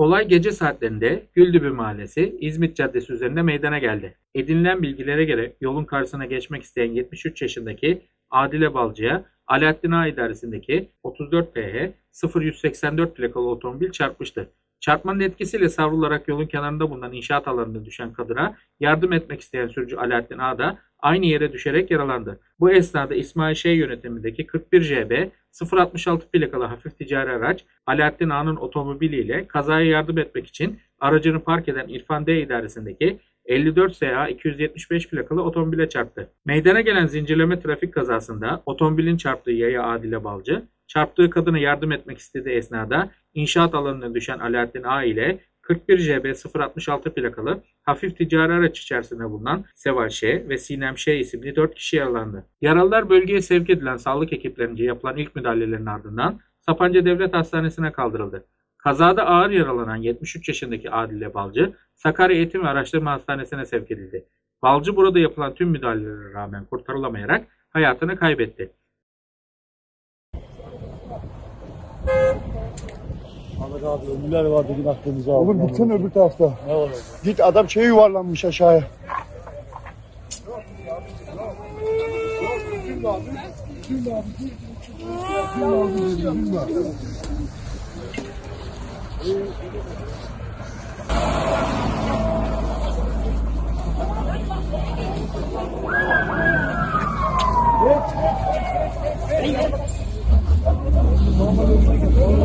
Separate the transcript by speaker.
Speaker 1: Olay gece saatlerinde Güldübü Mahallesi İzmit Caddesi üzerinde meydana geldi. Edinilen bilgilere göre yolun karşısına geçmek isteyen 73 yaşındaki Adile Balcı'ya Alaaddin Ağa idaresindeki 34 PH 0184 plakalı otomobil çarpmıştı. Çarpmanın etkisiyle savrularak yolun kenarında bulunan inşaat alanına düşen kadına yardım etmek isteyen sürücü Alaaddin Ağa da aynı yere düşerek yaralandı. Bu esnada İsmail Şey yönetimindeki 41 JB 066 plakalı hafif ticari araç Alaaddin Ağa'nın otomobiliyle kazaya yardım etmek için aracını park eden İrfan D idaresindeki 54 SA 275 plakalı otomobile çarptı. Meydana gelen zincirleme trafik kazasında otomobilin çarptığı yaya Adile Balcı, çarptığı kadına yardım etmek istediği esnada inşaat alanına düşen Alaaddin A ile 41 JB 066 plakalı hafif ticari araç içerisinde bulunan Seval Ş ve Sinem Ş isimli 4 kişi yaralandı. Yaralılar bölgeye sevk edilen sağlık ekiplerince yapılan ilk müdahalelerin ardından Sapanca Devlet Hastanesi'ne kaldırıldı. Kazada ağır yaralanan 73 yaşındaki Adile Balcı, Sakarya Eğitim ve Araştırma Hastanesi'ne sevk edildi. Balcı burada yapılan tüm müdahalelere rağmen kurtarılamayarak hayatını kaybetti.
Speaker 2: Ahmet abi ölüler var dedin aklımıza aldı.
Speaker 3: Oğlum gitsene öbür tarafta.
Speaker 2: Ne var
Speaker 3: Git adam şey yuvarlanmış aşağıya.